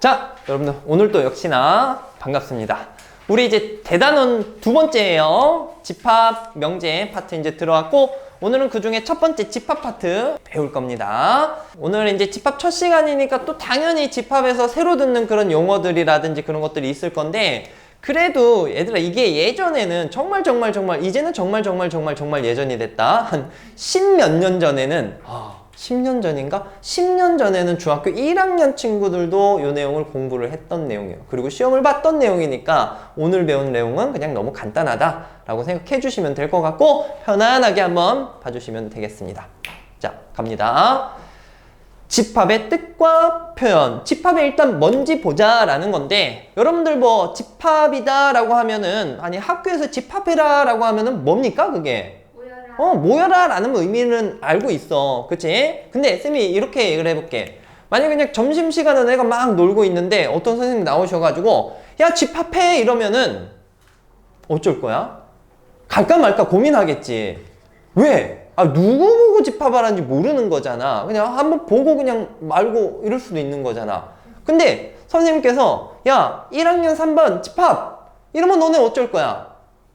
자, 여러분들 오늘도 역시나 반갑습니다. 우리 이제 대단원 두 번째예요. 집합 명제 파트 이제 들어왔고 오늘은 그 중에 첫 번째 집합 파트 배울 겁니다. 오늘 이제 집합 첫 시간이니까 또 당연히 집합에서 새로 듣는 그런 용어들이라든지 그런 것들이 있을 건데 그래도 얘들아 이게 예전에는 정말 정말 정말 이제는 정말 정말 정말 정말 예전이 됐다. 한 십 몇 년 전에는 아, 10년 전인가? 10년 전에는 중학교 1학년 친구들도 이 내용을 공부를 했던 내용이에요. 그리고 시험을 봤던 내용이니까 오늘 배운 내용은 그냥 너무 간단하다라고 생각해 주시면 될 것 같고 편안하게 한번 봐주시면 되겠습니다. 자, 갑니다. 집합의 뜻과 표현. 집합에 일단 뭔지 보자라는 건데 여러분들 뭐 집합이다라고 하면은 아니 학교에서 집합해라라고 하면은 뭡니까 그게? 어, 모여라 라는 의미는 알고 있어. 그치? 근데 쌤이 이렇게 얘기를 해볼게. 만약에 그냥 점심시간에 내가 막 놀고 있는데 어떤 선생님 나오셔가지고 야, 집합해! 이러면은 어쩔 거야? 갈까 말까 고민하겠지. 왜? 아, 누구 보고 집합하라는지 모르는 거잖아. 그냥 한번 보고 그냥 말고 이럴 수도 있는 거잖아. 근데 선생님께서 야, 1학년 3반 집합! 이러면 너네 어쩔 거야?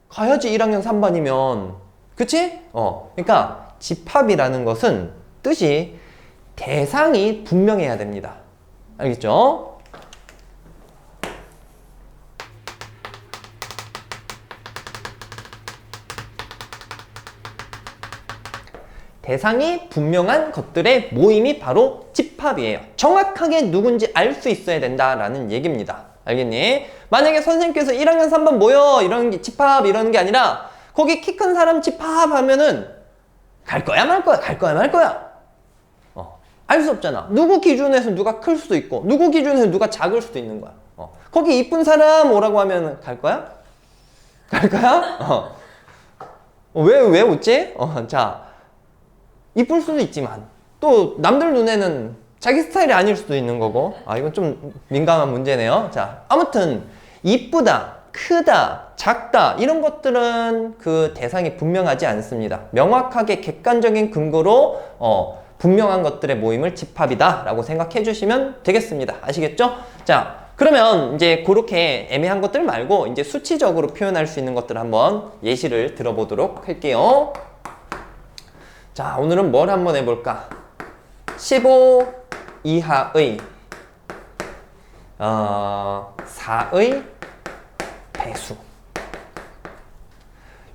가야지 1학년 3반이면. 그치? 어. 그러니까 집합이라는 것은 뜻이 대상이 분명해야 됩니다. 알겠죠? 대상이 분명한 것들의 모임이 바로 집합이에요. 정확하게 누군지 알 수 있어야 된다라는 얘기입니다. 알겠니? 만약에 선생님께서 1학년 3반 모여 이런 게 집합 이러는 게 아니라 거기 키 큰 사람 집합하면은 갈 거야 말 거야 갈 거야 말 거야. 어, 알 수 없잖아. 누구 기준에서 누가 클 수도 있고 누구 기준에서 누가 작을 수도 있는 거야. 어, 거기 이쁜 사람 오라고 하면 갈 거야? 갈 거야? 어. 왜, 왜 웃지? 어, 자, 이쁠 수도 있지만 또 남들 눈에는 자기 스타일이 아닐 수도 있는 거고 아 이건 좀 민감한 문제네요 자 아무튼 이쁘다 크다 작다 이런 것들은 그 대상이 분명하지 않습니다. 명확하게 객관적인 근거로 어, 분명한 것들의 모임을 집합이다 라고 생각해 주시면 되겠습니다. 아시겠죠? 자 그러면 이제 그렇게 애매한 것들 말고 이제 수치적으로 표현할 수 있는 것들 한번 예시를 들어보도록 할게요. 자, 오늘은 뭘 한번 해볼까? 15 이하의 어, 4의 배수.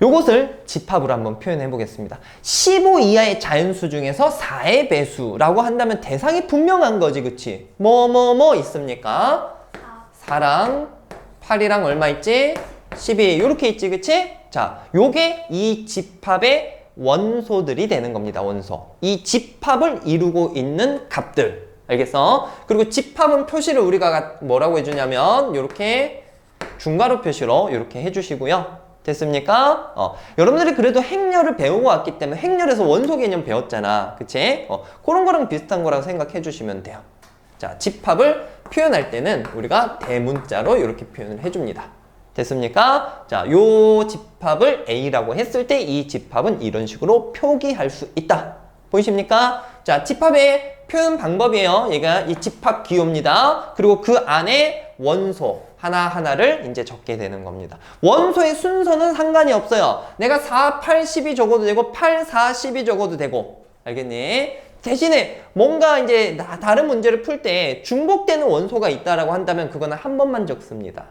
요것을 집합으로 한번 표현해 보겠습니다. 15 이하의 자연수 중에서 4의 배수라고 한다면 대상이 분명한 거지, 그치? 뭐, 뭐, 뭐 있습니까? 4랑 8이랑 얼마 있지? 12. 이렇게 있지, 그치? 자, 요게 이 집합의 원소들이 되는 겁니다. 원소. 이 집합을 이루고 있는 값들. 알겠어? 그리고 집합은 표시를 우리가 뭐라고 해주냐면 이렇게 중괄호 표시로 이렇게 해주시고요. 됐습니까? 어, 여러분들이 그래도 행렬을 배우고 왔기 때문에 행렬에서 원소 개념 배웠잖아. 그치? 어, 그런 거랑 비슷한 거라고 생각해 주시면 돼요. 자, 집합을 표현할 때는 우리가 대문자로 이렇게 표현을 해줍니다. 됐습니까? 자, 요 집합을 A라고 했을 때 이 집합은 이런 식으로 표기할 수 있다. 보이십니까? 자, 집합의 표현 방법이에요. 얘가 이 집합 기호입니다. 그리고 그 안에 원소 하나하나를 이제 적게 되는 겁니다. 원소의 순서는 상관이 없어요. 내가 4, 8, 12 적어도 되고 8, 4, 12 적어도 되고. 알겠니? 대신에 뭔가 이제 나- 다른 문제를 풀 때 중복되는 원소가 있다라고 한다면 그거는 한 번만 적습니다.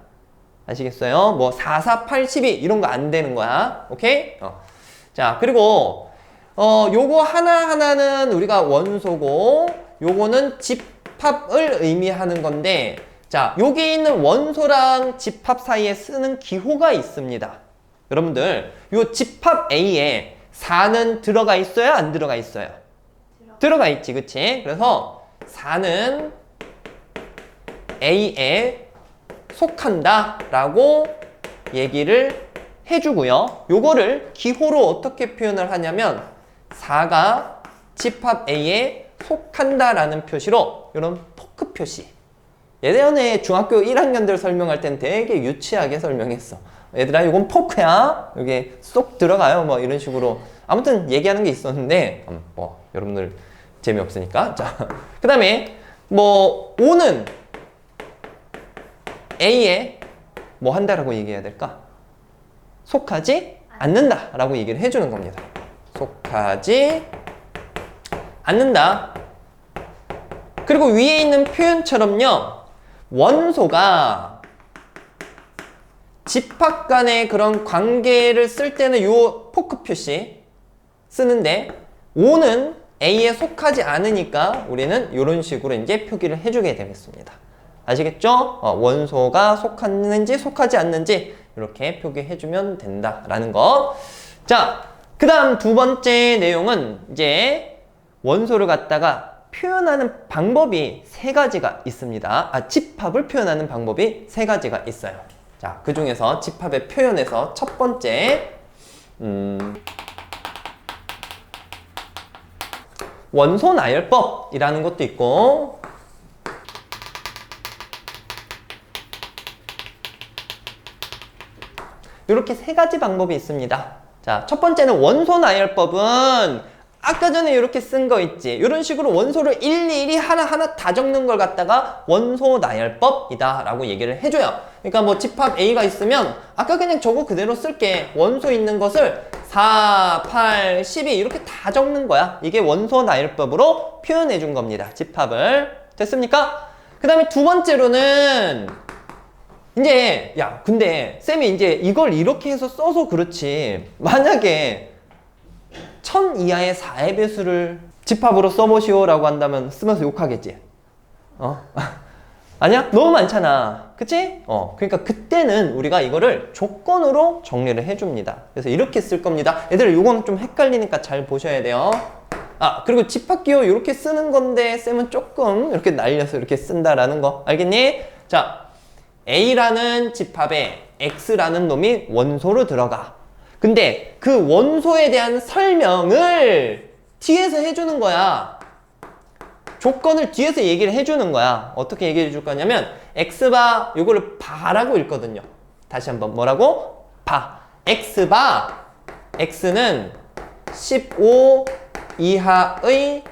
아시겠어요? 뭐 4, 4, 8, 12 이런 거 안 되는 거야. 오케이? 어. 자, 그리고 어 요거 하나하나는 우리가 원소고 요거는 집합을 의미하는 건데 자, 여기 있는 원소랑 집합 사이에 쓰는 기호가 있습니다. 여러분들, 요 집합 A에 4는 들어가 있어요? 안 들어가 있어요? 들어가 있지, 그치? 그래서 4는 A에 속한다 라고 얘기를 해주고요. 요거를 기호로 어떻게 표현을 하냐면 4가 집합 A에 속한다 라는 표시로 이런 포크 표시 예전에 중학교 1학년들 설명할 땐 되게 유치하게 설명했어. 얘들아, 이건 포크야. 여기 쏙 들어가요. 뭐 이런 식으로. 아무튼 얘기하는 게 있었는데, 음, 뭐, 여러분들 재미없으니까. 자, 그 다음에, 뭐, 5는 A에 뭐 한다라고 얘기해야 될까? 속하지 않는다 라고 얘기를 해주는 겁니다. 속하지 않는다. 그리고 위에 있는 표현처럼요. 원소가 집합 간의 그런 관계를 쓸 때는 요 포크 표시 쓰는데 O는 A에 속하지 않으니까 우리는 이런 식으로 이제 표기를 해주게 되겠습니다. 아시겠죠? 어, 원소가 속하는지 속하지 않는지 이렇게 표기해주면 된다라는 거. 자, 그 다음 두 번째 내용은 이제 원소를 갖다가 표현하는 방법이 세 가지가 있습니다. 아, 집합을 표현하는 방법이 세 가지가 있어요. 자, 그 중에서 집합의 표현에서 첫 번째, 음, 원소 나열법이라는 것도 있고, 이렇게 세 가지 방법이 있습니다. 자, 첫 번째는 원소 나열법은 아까 전에 이렇게 쓴 거 있지. 이런 식으로 원소를 일일이 하나하나 다 적는 걸 갖다가 원소 나열법이다 라고 얘기를 해줘요. 그러니까 뭐 집합 A가 있으면 아까 그냥 저거 그대로 쓸게. 원소 있는 것을 4, 8, 12 이렇게 다 적는 거야. 이게 원소 나열법으로 표현해 준 겁니다. 집합을. 됐습니까? 그 다음에 두 번째로는 이제 야 근데 쌤이 이제 이걸 이렇게 해서 써서 그렇지 만약에 천 이하의 4의 배수를 집합으로 써보시오라고 한다면 쓰면서 욕하겠지 어? 아니야? 너무 많잖아 그치? 어 그러니까 그때는 우리가 이거를 조건으로 정리를 해줍니다 그래서 이렇게 쓸 겁니다 얘들 요거는 좀 헷갈리니까 잘 보셔야 돼요 아 그리고 집합기호 이렇게 쓰는 건데 쌤은 조금 이렇게 날려서 이렇게 쓴다라는 거 알겠니? 자 A라는 집합에 X라는 놈이 원소로 들어가. 근데 그 원소에 대한 설명을 뒤에서 해주는 거야. 조건을 뒤에서 얘기를 해주는 거야. 어떻게 얘기해 줄 거냐면 X바 요거를 바라고 읽거든요. 다시 한번 뭐라고? 바. X바 X는 15 이하의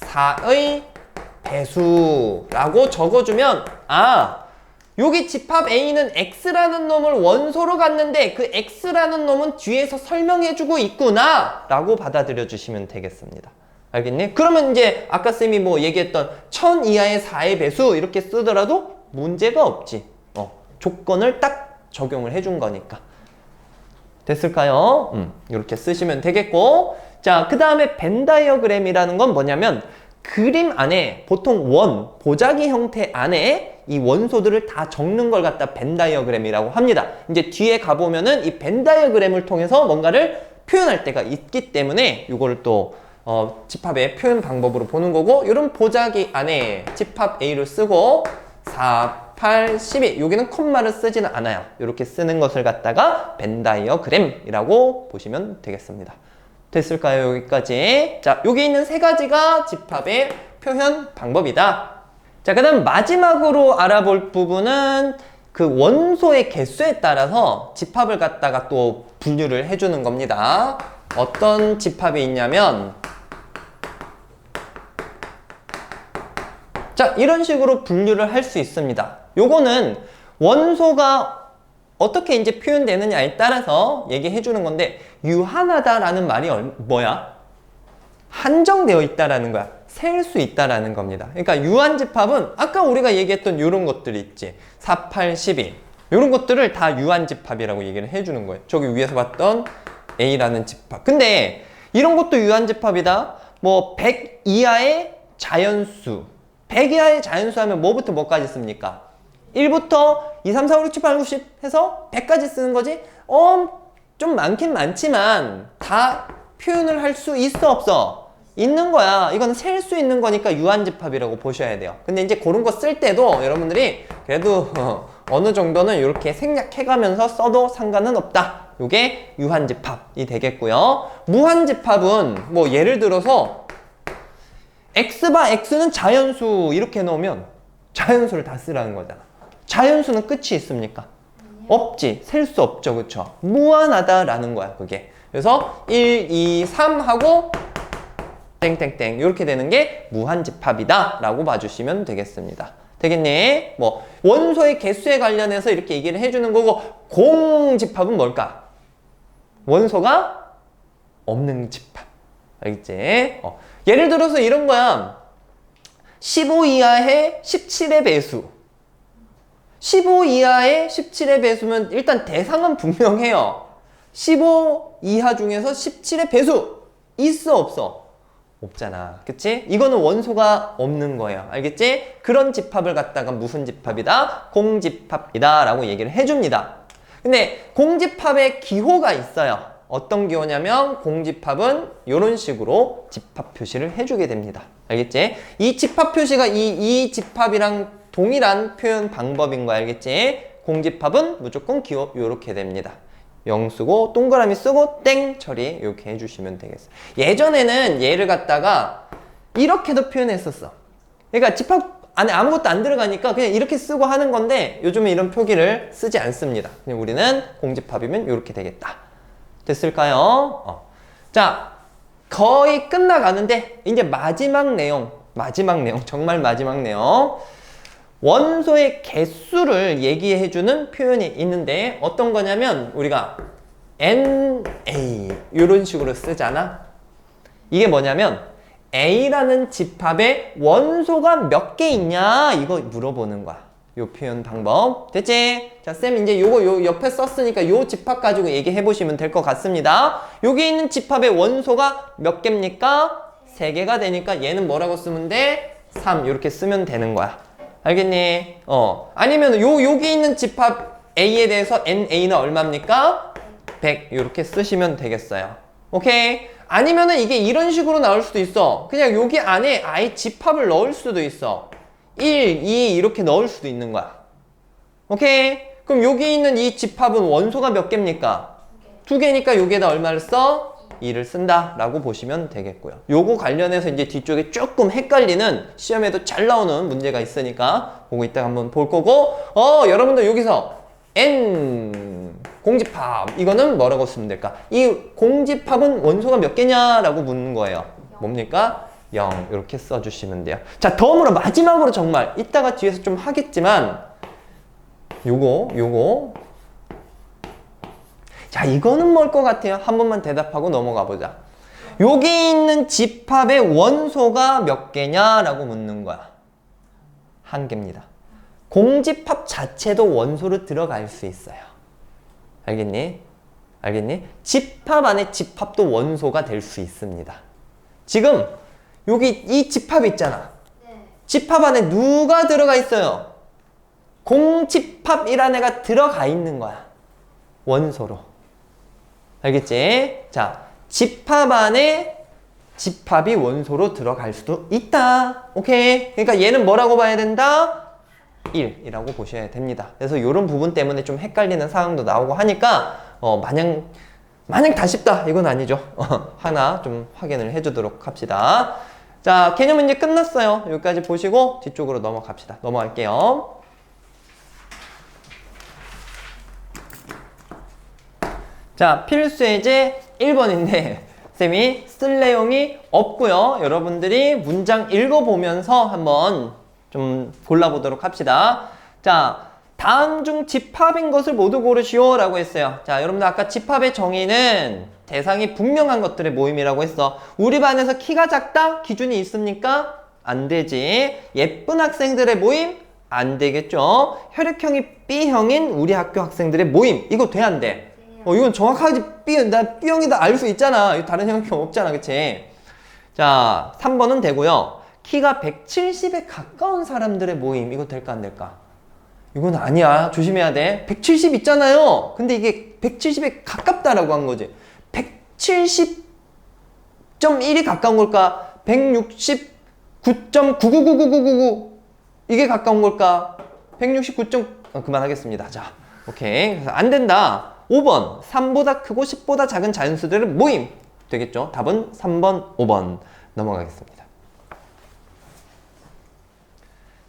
4의 배수라고 적어주면 아 여기 집합 A는 X라는 놈을 원소로 갔는데 그 X라는 놈은 뒤에서 설명해주고 있구나 라고 받아들여 주시면 되겠습니다. 알겠니? 그러면 이제 아까 쌤이 뭐 얘기했던 1000 이하의 4의 배수 이렇게 쓰더라도 문제가 없지. 어, 조건을 딱 적용을 해준 거니까. 됐을까요? 음, 이렇게 쓰시면 되겠고. 자, 그 다음에 벤 다이어그램이라는 건 뭐냐면 그림 안에 보통 원, 보자기 형태 안에 이 원소들을 다 적는 걸 갖다 벤 다이어그램이라고 합니다. 이제 뒤에 가보면은 이 벤 다이어그램을 통해서 뭔가를 표현할 때가 있기 때문에 이거를 또 어, 집합의 표현 방법으로 보는 거고 이런 보자기 안에 집합 A를 쓰고 4, 8, 12 여기는 콤마를 쓰지는 않아요. 이렇게 쓰는 것을 갖다가 벤 다이어그램이라고 보시면 되겠습니다. 됐을까요? 여기까지. 자, 여기 있는 세 가지가 집합의 표현 방법이다. 자, 그 다음 마지막으로 알아볼 부분은 그 원소의 개수에 따라서 집합을 갖다가 또 분류를 해주는 겁니다. 어떤 집합이 있냐면, 자, 이런 식으로 분류를 할 수 있습니다. 요거는 원소가 어떻게 이제 표현되느냐에 따라서 얘기해 주는 건데, 유한하다라는 말이 얼- 뭐야? 한정되어 있다라는 거야. 셀 수 있다라는 겁니다. 그러니까 유한 집합은 아까 우리가 얘기했던 이런 것들이 있지. 4, 8, 12. 이런 것들을 다 유한 집합이라고 얘기를 해주는 거예요. 저기 위에서 봤던 A라는 집합. 근데 이런 것도 유한 집합이다. 뭐 100 이하의 자연수. 100 이하의 자연수 하면 뭐부터 뭐까지 씁니까? 1부터 2, 3, 4, 5, 6, 7, 8, 9, 10 해서 100까지 쓰는 거지? 어, 좀 많긴 많지만 다 표현을 할 수 있어 없어? 있는 거야. 이건 셀 수 있는 거니까 유한집합이라고 보셔야 돼요. 근데 이제 그런 거 쓸 때도 여러분들이 그래도 어, 느 정도는 이렇게 생략해가면서 써도 상관은 없다. 이게 유한집합이 되겠고요. 무한집합은 뭐 예를 들어서 x바 x는 자연수 이렇게 넣으면 자연수를 다 쓰라는 거잖아. 자연수는 끝이 있습니까? 없지. 셀 수 없죠. 그쵸? 무한하다라는 거야, 그게. 그래서 1, 2, 3 하고 땡땡땡 이렇게 되는 게 무한집합이다 라고 봐주시면 되겠습니다. 되겠니? 뭐 원소의 개수에 관련해서 이렇게 얘기를 해주는 거고 공집합은 뭘까? 원소가 없는 집합. 알겠지? 어. 예를 들어서 이런 거야. 15 이하의 17의 배수. 15 이하의 17의 배수면 일단 대상은 분명해요. 15 이하 중에서 17의 배수 있어 없어? 없잖아. 그치? 이거는 원소가 없는 거예요. 알겠지? 그런 집합을 갖다가 무슨 집합이다? 공집합이다 라고 얘기를 해줍니다. 근데 공집합의 기호가 있어요. 어떤 기호냐면 공집합은 이런 식으로 집합 표시를 해주게 됩니다. 알겠지? 이 집합 표시가 이, 이 집합이랑 동일한 표현 방법인 거 알겠지? 공집합은 무조건 기호 이렇게 됩니다. 0 쓰고 동그라미 쓰고 땡 처리 이렇게 해주시면 되겠어요. 예전에는 얘를 갖다가 이렇게도 표현했었어. 그러니까 집합 안에 아무것도 안 들어가니까 그냥 이렇게 쓰고 하는 건데 요즘에 이런 표기를 쓰지 않습니다. 그냥 우리는 공집합이면 이렇게 되겠다. 됐을까요? 어. 자, 거의 끝나가는데 이제 마지막 내용, 마지막 내용, 정말 마지막 내용. 원소의 개수를 얘기해주는 표현이 있는데 어떤 거냐면 우리가 NA 이런 식으로 쓰잖아. 이게 뭐냐면 A라는 집합에 원소가 몇 개 있냐 이거 물어보는 거야. 요 표현 방법 됐지? 자, 쌤 이제 요거 요 옆에 썼으니까 요 집합 가지고 얘기해 보시면 될 것 같습니다. 여기 있는 집합의 원소가 몇 개입니까? 세 개가 되니까 얘는 뭐라고 쓰면 돼? 3 이렇게 쓰면 되는 거야. 알겠니? 어. 아니면 요 여기 있는 집합 A에 대해서 NA는 얼마입니까? 100 이렇게 쓰시면 되겠어요. 오케이? 아니면은 이게 이런 식으로 나올 수도 있어. 그냥 여기 안에 아예 집합을 넣을 수도 있어. 1, 2 이렇게 넣을 수도 있는 거야. 오케이? 그럼 여기 있는 이 집합은 원소가 몇 개입니까? 두 개니까 여기에다 얼마를 써? 2를 쓴다 라고 보시면 되겠고요. 요거 관련해서 이제 뒤쪽에 조금 헷갈리는 시험에도 잘 나오는 문제가 있으니까 보고 이따가 한번 볼 거고 어 여러분들 여기서 N 공집합 이거는 뭐라고 쓰면 될까? 이 공집합은 원소가 몇 개냐라고 묻는 거예요. 뭡니까? 0 이렇게 써주시면 돼요. 자 덤으로 마지막으로 정말 이따가 뒤에서 좀 하겠지만 요거 요거 자 이거는 뭘 것 같아요? 한 번만 대답하고 넘어가 보자. 여기 있는 집합의 원소가 몇 개냐라고 묻는 거야. 한 개입니다. 공집합 자체도 원소로 들어갈 수 있어요. 알겠니? 알겠니? 집합 안에 집합도 원소가 될 수 있습니다. 지금 여기 이 집합 있잖아. 네. 집합 안에 누가 들어가 있어요? 공집합이라는 애가 들어가 있는 거야. 원소로. 알겠지? 자, 집합 안에 집합이 원소로 들어갈 수도 있다. 오케이? 그러니까 얘는 뭐라고 봐야 된다? 1이라고 보셔야 됩니다. 그래서 이런 부분 때문에 좀 헷갈리는 상황도 나오고 하니까 어, 마냥 마냥 다 쉽다 이건 아니죠. 어, 하나 좀 확인을 해주도록 합시다. 자, 개념은 이제 끝났어요. 여기까지 보시고 뒤쪽으로 넘어갑시다. 넘어갈게요. 자, 필수 예제 1번인데 쌤이 쓸 내용이 없고요. 여러분들이 문장 읽어보면서 한번 좀 골라보도록 합시다. 자, 다음 중 집합인 것을 모두 고르시오 라고 했어요. 자, 여러분들 아까 집합의 정의는 대상이 분명한 것들의 모임이라고 했어. 우리 반에서 키가 작다? 기준이 있습니까? 안 되지. 예쁜 학생들의 모임? 안 되겠죠. 혈액형이 B형인 우리 학교 학생들의 모임. 이거 돼, 안 돼? 어, 이건 정확하지. B, 나 B형이다 알 수 있잖아. 다른 형형 없잖아. 그치? 자, 3번은 되고요. 키가 170에 가까운 사람들의 모임. 이거 될까, 안 될까? 이건 아니야. 조심해야 돼. 170 있잖아요. 근데 이게 170에 가깝다라고 한 거지. 170.1이 가까운 걸까? 169.9999999 이게 가까운 걸까? 169. 어, 그만하겠습니다. 자, 오케이. 그래서 안 된다. 5번. 3보다 크고 10보다 작은 자연수들의 모임. 되겠죠? 답은 3번, 5번. 넘어가겠습니다.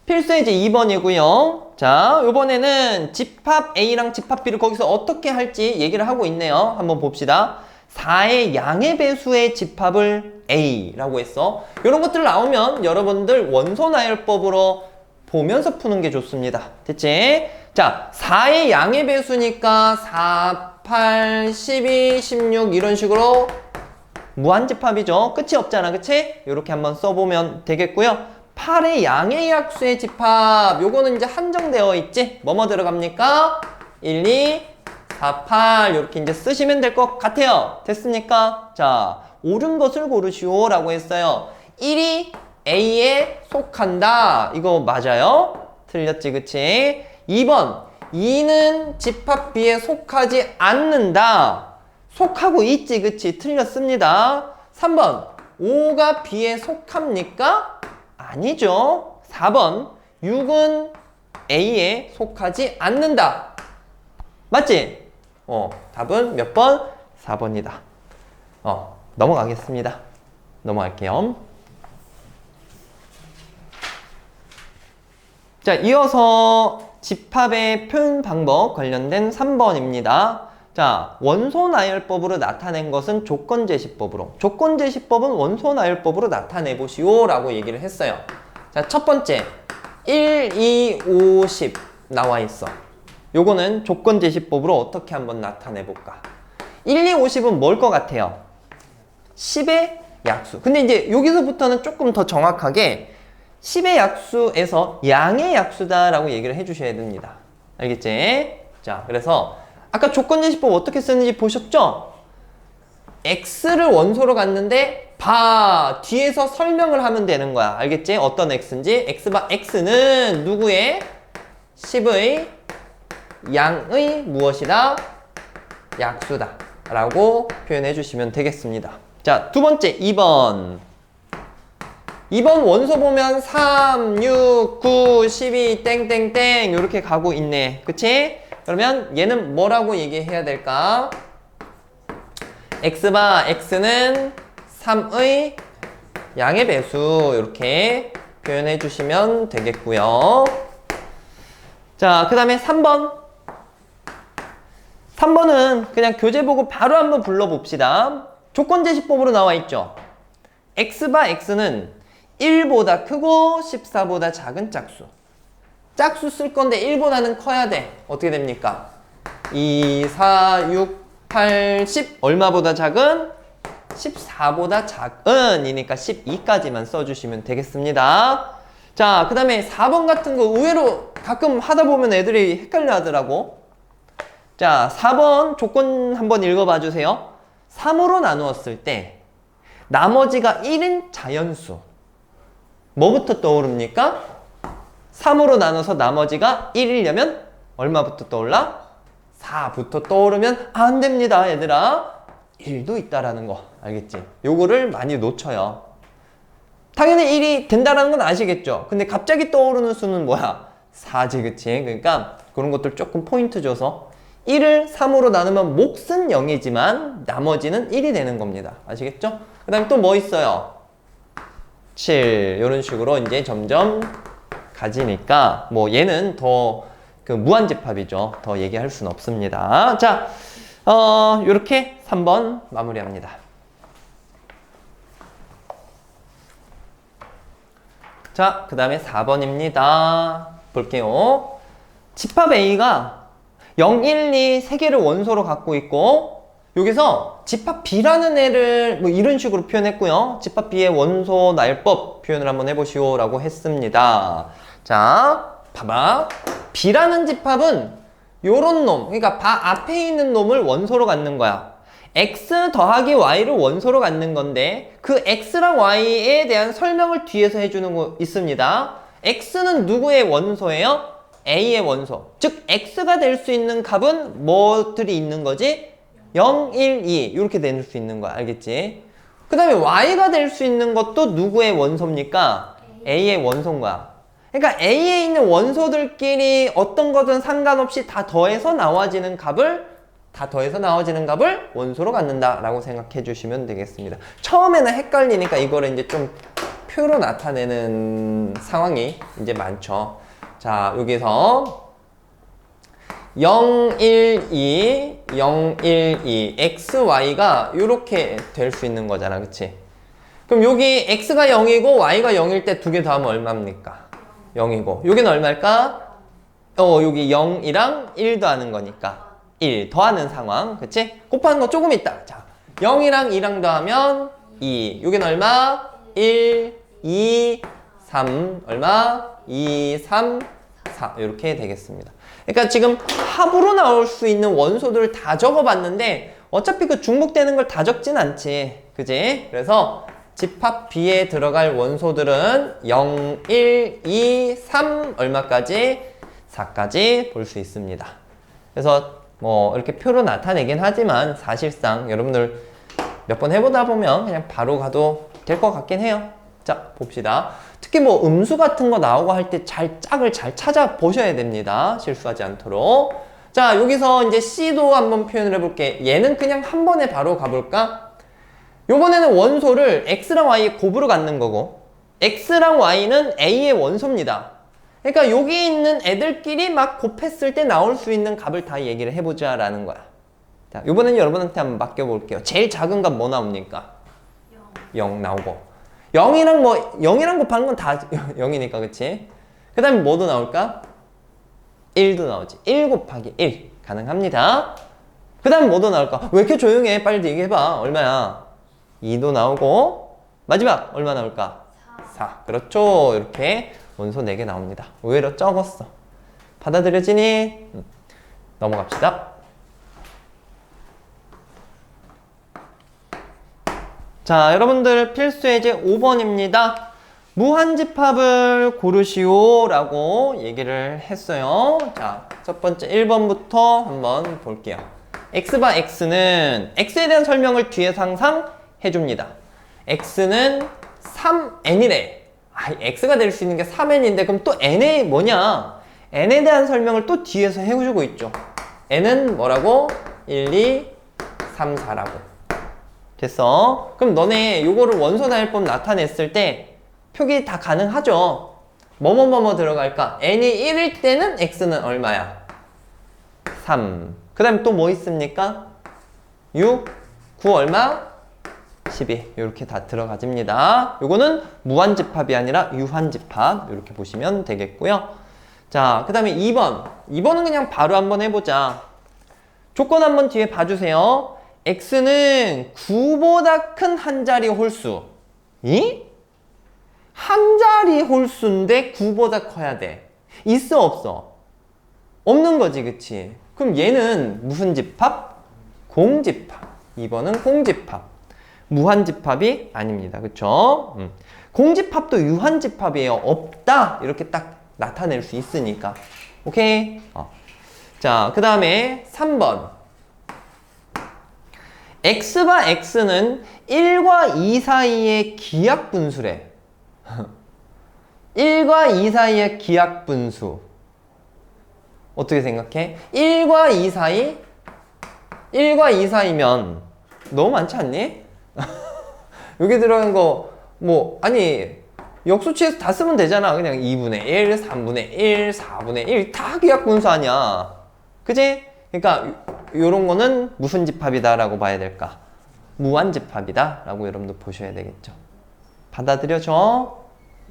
필수예제 2번이고요. 자, 요번에는 집합 A랑 집합 B를 거기서 어떻게 할지 얘기를 하고 있네요. 한번 봅시다. 4의 양의 배수의 집합을 A라고 했어. 이런 것들 나오면 여러분들 원소 나열법으로 보면서 푸는 게 좋습니다. 됐지? 자, 4의 양의 배수니까 4, 8, 12, 16 이런 식으로 무한집합이죠. 끝이 없잖아. 그치? 이렇게 한번 써보면 되겠고요. 8의 양의 약수의 집합. 요거는 이제 한정되어 있지? 뭐뭐 들어갑니까? 1, 2, 4, 8 이렇게 이제 쓰시면 될 것 같아요. 됐습니까? 자, 옳은 것을 고르시오 라고 했어요. 1이 A에 속한다. 이거 맞아요? 틀렸지, 그치? 2번, 2는 집합 B에 속하지 않는다. 속하고 있지, 그치? 틀렸습니다. 3번, 5가 B에 속합니까? 아니죠. 4번, 6은 A에 속하지 않는다. 맞지? 어, 답은 몇 번? 4번이다. 어, 넘어가겠습니다. 넘어갈게요. 자, 이어서 집합의 표현 방법 관련된 3번입니다. 자, 원소 나열법으로 나타낸 것은 조건 제시법으로. 조건 제시법은 원소 나열법으로 나타내 보시오 라고 얘기를 했어요. 자, 첫 번째. 1, 2, 5, 10 나와 있어. 요거는 조건 제시법으로 어떻게 한번 나타내 볼까? 1, 2, 50은 뭘 것 같아요? 10의 약수. 근데 이제 여기서부터는 조금 더 정확하게 10의 약수에서 양의 약수다라고 얘기를 해주셔야 됩니다. 알겠지? 자, 그래서 아까 조건제시법 어떻게 쓰는지 보셨죠? x를 원소로 갔는데 바 뒤에서 설명을 하면 되는 거야. 알겠지? 어떤 x인지 x바 x는 누구의 10의 양의 무엇이다? 약수다. 라고 표현해 주시면 되겠습니다. 자, 두 번째 2번. 2번 원소 보면 3, 6, 9, 12, 땡땡땡 이렇게 가고 있네. 그치? 그러면 얘는 뭐라고 얘기해야 될까? x바 x는 3의 양의 배수 이렇게 표현해 주시면 되겠고요. 자, 그 다음에 3번. 3번은 그냥 교재 보고 바로 한번 불러봅시다. 조건 제시법으로 나와 있죠. x바 x는 1보다 크고 14보다 작은 짝수. 짝수 쓸 건데 1보다는 커야 돼. 어떻게 됩니까? 2, 4, 6, 8, 10 얼마보다 작은? 14보다 작은 이니까 12까지만 써주시면 되겠습니다. 자, 그 다음에 4번 같은 거 의외로 가끔 하다 보면 애들이 헷갈려 하더라고. 자, 4번 조건 한번 읽어봐 주세요. 3으로 나누었을 때 나머지가 1인 자연수. 뭐부터 떠오릅니까? 3으로 나눠서 나머지가 1이려면 얼마부터 떠올라? 4부터 떠오르면 안 됩니다, 얘들아. 1도 있다라는 거. 알겠지? 요거를 많이 놓쳐요. 당연히 1이 된다라는 건 아시겠죠? 근데 갑자기 떠오르는 수는 뭐야? 4지, 그치? 그러니까 그런 것들 조금 포인트 줘서 1을 3으로 나누면 몫은 0이지만 나머지는 1이 되는 겁니다. 아시겠죠? 그 다음에 또 뭐 있어요? 7 이런 식으로 이제 점점 가지니까 뭐 얘는 더 그 무한집합이죠. 더 얘기할 수는 없습니다. 자, 어, 이렇게 3번 마무리합니다. 자, 그 다음에 4번입니다. 볼게요. 집합 A가 0, 1, 2, 3개를 원소로 갖고 있고 여기서 집합 B라는 애를 뭐 이런 식으로 표현했고요. 집합 B의 원소 나열법 표현을 한번 해보시오 라고 했습니다. 자, 봐봐. B라는 집합은 요런 놈, 그러니까 바 앞에 있는 놈을 원소로 갖는 거야. X 더하기 Y를 원소로 갖는 건데 그 X랑 Y에 대한 설명을 뒤에서 해주는 거 있습니다. X는 누구의 원소예요? A의 원소. 즉 X가 될 수 있는 값은 뭐들이 있는 거지? 0, 1, 2 이렇게 될 수 있는 거야. 알겠지? 그 다음에 Y가 될 수 있는 것도 누구의 원소입니까? A의 원소인 거야. 그러니까 A에 있는 원소들끼리 어떤 거든 상관없이 다 더해서 나와지는 값을 다 더해서 나와지는 값을 원소로 갖는다 라고 생각해 주시면 되겠습니다. 처음에는 헷갈리니까 이거를 이제 좀 표로 나타내는 상황이 이제 많죠. 자, 여기서 0, 1, 2, 0, 1, 2, x, y가 이렇게 될 수 있는 거잖아. 그치? 그럼 여기 x가 0이고 y가 0일 때 두 개 더하면 얼마입니까? 0이고 여기는 얼마일까? 어 여기 0이랑 1 더하는 거니까 1 더하는 상황 그치? 곱하는 거 조금 있다 자 0이랑 2랑 더하면 2 여기는 얼마? 1 2 3 얼마? 2 3 4 이렇게 되겠습니다 그러니까 지금 합으로 나올 수 있는 원소들을 다 적어봤는데 어차피 그 중복되는 걸 다 적진 않지 그지? 그래서 집합 B에 들어갈 원소들은 0, 1, 2, 3 얼마까지? 4까지 볼 수 있습니다. 그래서 뭐 이렇게 표로 나타내긴 하지만 사실상 여러분들 몇 번 해보다 보면 그냥 바로 가도 될 것 같긴 해요. 자, 봅시다. 특히 뭐 음수 같은 거 나오고 할 때 잘 짝을 잘 찾아 보셔야 됩니다. 실수하지 않도록. 자, 여기서 이제 C도 한번 표현을 해볼게. 얘는 그냥 한 번에 바로 가볼까? 요번에는 원소를 X랑 Y에 곱으로 갖는 거고 X랑 Y는 A의 원소입니다. 그러니까 여기 있는 애들끼리 막 곱했을 때 나올 수 있는 값을 다 얘기를 해보자 라는 거야. 자, 요번엔 여러분한테 한번 맡겨볼게요. 제일 작은 값 뭐 나옵니까? 0 나오고 0이랑 뭐 0이랑 곱하는 건 다 0이니까 그치? 그 다음에 뭐도 나올까? 1도 나오지 1 곱하기 1 가능합니다 그 다음에 뭐도 나올까? 왜 이렇게 조용해? 빨리 얘기해봐 얼마야? 2도 나오고 마지막 얼마 나올까? 4 그렇죠 이렇게 원소 4개 나옵니다 의외로 적었어 받아들여지니? 음. 넘어갑시다 자, 여러분들 필수 예제 5번입니다. 무한집합을 고르시오 라고 얘기를 했어요. 자, 첫 번째 1번부터 한번 볼게요. x바 x는 x에 대한 설명을 뒤에서 항상 해줍니다. x는 3n이래. 아, x가 될 수 있는 게 3n인데 그럼 또 n이 뭐냐? n에 대한 설명을 또 뒤에서 해주고 있죠. n은 뭐라고? 1, 2, 3, 4라고. 됐어. 그럼 너네 요거를 원소 나열법 나타냈을 때 표기 다 가능하죠. 뭐뭐뭐뭐 들어갈까? n이 1일 때는 x는 얼마야? 3. 그 다음에 또 뭐 있습니까? 6, 9 얼마? 12. 이렇게 다 들어가집니다. 요거는 무한집합이 아니라 유한집합. 이렇게 보시면 되겠고요. 자, 그 다음에 2번. 2번은 그냥 바로 한번 해보자. 조건 한번 뒤에 봐주세요. X는 9보다 큰 한 자리 홀수. 이? 한 자리 홀수인데 9보다 커야 돼. 있어 없어? 없는 거지, 그치? 그럼 얘는 무슨 집합? 공집합. 2번은 공집합. 무한집합이 아닙니다. 그쵸? 음. 공집합도 유한집합이에요. 없다. 이렇게 딱 나타낼 수 있으니까. 오케이? 어. 자, 그 다음에 3번. X바 x는 1과 2 사이의 기약 분수래. 1과 2 사이의 기약 분수. 어떻게 생각해? 1과 2 사이? 1과 2 사이면 너무 많지 않니? 여기 들어간 거, 뭐, 아니, 역수치에서 다 쓰면 되잖아. 그냥 2분의 1, 3분의 1, 4분의 1. 다 기약 분수 아니야. 그지? 그러니까 요런 거는 무슨 집합이다라고 봐야 될까? 무한 집합이다라고 여러분도 보셔야 되겠죠. 받아들여져?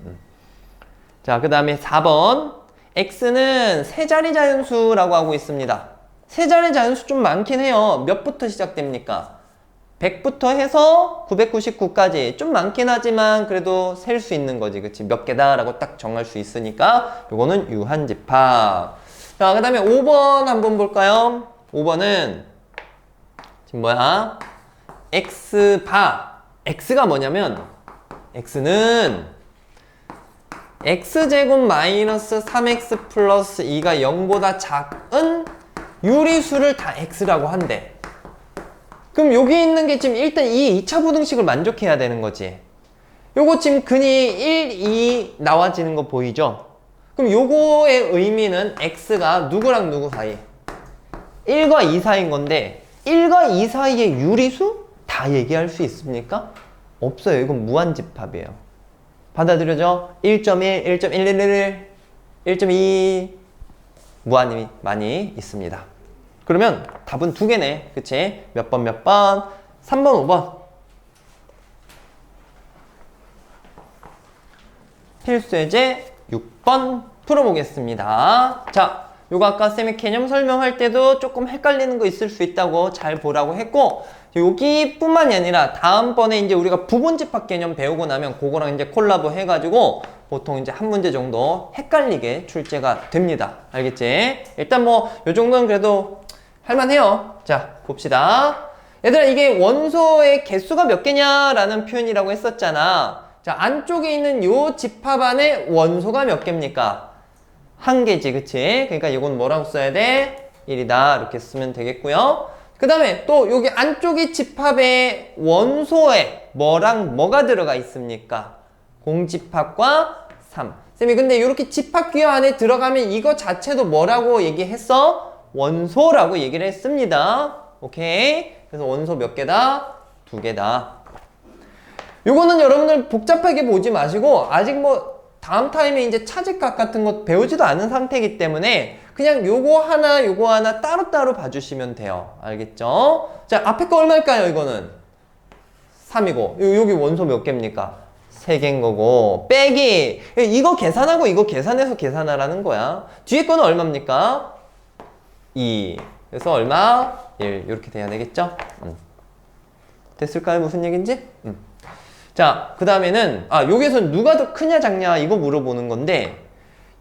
음. 자, 그 다음에 4번. x는 세 자리 자연수라고 하고 있습니다. 세 자리 자연수 좀 많긴 해요. 몇부터 시작됩니까? 100부터 해서 999까지 좀 많긴 하지만 그래도 셀 수 있는 거지. 그치? 몇 개다라고 딱 정할 수 있으니까 요거는 유한집합. 자, 그 다음에 5번 한번 볼까요? 5번은 지금 뭐야? x바 x가 뭐냐면 x는 x제곱 마이너스 3x 플러스 2가 0보다 작은 유리수를 다 x라고 한대. 그럼 여기 있는 게 지금 일단 이 2차 부등식을 만족해야 되는 거지. 요거 지금 근이 1, 2 나와지는 거 보이죠? 그럼 요거의 의미는 x가 누구랑 누구 사이? 1과 2 사이인 건데 1과 2 사이의 유리수 다 얘기할 수 있습니까? 없어요. 이건 무한집합이에요. 받아들여져? 1.1, 1.111, 1.2 무한이 많이 있습니다. 그러면 답은 두 개네. 그치? 몇 번, 몇 번? 3번, 5번. 필수 예제 6번 풀어보겠습니다. 자, 요거 아까 쌤이 개념 설명할 때도 조금 헷갈리는 거 있을 수 있다고 잘 보라고 했고, 여기뿐만이 아니라 다음번에 이제 우리가 부분 집합 개념 배우고 나면 그거랑 이제 콜라보 해가지고 보통 이제 한 문제 정도 헷갈리게 출제가 됩니다. 알겠지? 일단 뭐, 요 정도는 그래도 할만해요. 자, 봅시다. 얘들아, 이게 원소의 개수가 몇 개냐라는 표현이라고 했었잖아. 자, 안쪽에 있는 요 집합 안에 원소가 몇 개입니까? 한 개지, 그치? 그러니까 이건 뭐라고 써야 돼? 1이다. 이렇게 쓰면 되겠고요. 그 다음에 또 여기 안쪽에 집합에 원소에 뭐랑 뭐가 들어가 있습니까? 공집합과 3. 쌤이 근데 이렇게 집합 기호 안에 들어가면 이거 자체도 뭐라고 얘기했어? 원소라고 얘기를 했습니다. 오케이? 그래서 원소 몇 개다? 두 개다. 요거는 여러분들 복잡하게 보지 마시고 아직 뭐 다음 타임에 이제 차직각 같은 거 배우지도 않은 상태이기 때문에 그냥 요거 하나 요거 하나 따로따로 봐주시면 돼요. 알겠죠? 자 앞에 거 얼마일까요 이거는? 3이고 요, 여기 원소 몇 개입니까? 3개인 거고 빼기 이거 계산하고 이거 계산해서 계산하라는 거야. 뒤에 거는 얼마입니까? 2 그래서 얼마? 1 이렇게 돼야 되겠죠? 음. 됐을까요? 무슨 얘기인지? 음. 자, 그 다음에는, 아, 여기에서 누가 더 크냐 작냐 이거 물어보는 건데,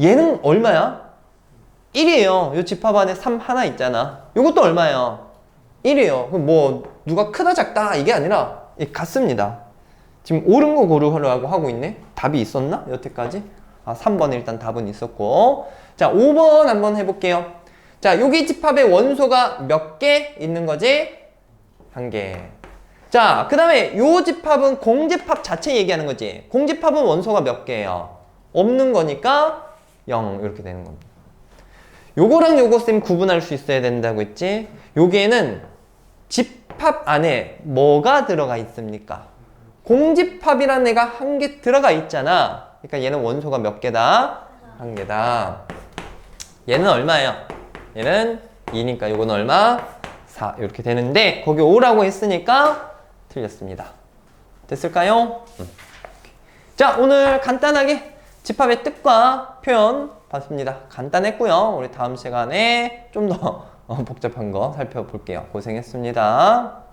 얘는 얼마야? 1이에요. 요 집합 안에 3 하나 있잖아. 요것도 얼마예요? 1이에요. 그럼 뭐, 누가 크다 작다 이게 아니라, 예, 같습니다. 지금 옳은 거 고르라고 하고 있네? 답이 있었나? 여태까지? 아, 3번 일단 답은 있었고. 자, 5번 한번 해볼게요. 자, 여기 집합에 원소가 몇 개 있는 거지? 한 개. 자, 그 다음에 요 집합은 공집합 자체 얘기하는 거지. 공집합은 원소가 몇 개예요? 없는 거니까 0 이렇게 되는 겁니다. 요거랑 요거 쌤 구분할 수 있어야 된다고 했지. 여기에는 집합 안에 뭐가 들어가 있습니까? 공집합이라는 애가 한 개 들어가 있잖아. 그러니까 얘는 원소가 몇 개다? 한 개다. 얘는 얼마예요? 얘는 2니까 요건 얼마? 4 이렇게 되는데 거기 5라고 했으니까 틀렸습니다. 됐을까요? 음. 자, 오늘 간단하게 집합의 뜻과 표현 봤습니다. 간단했고요. 우리 다음 시간에 좀 더 복잡한 거 살펴볼게요. 고생했습니다.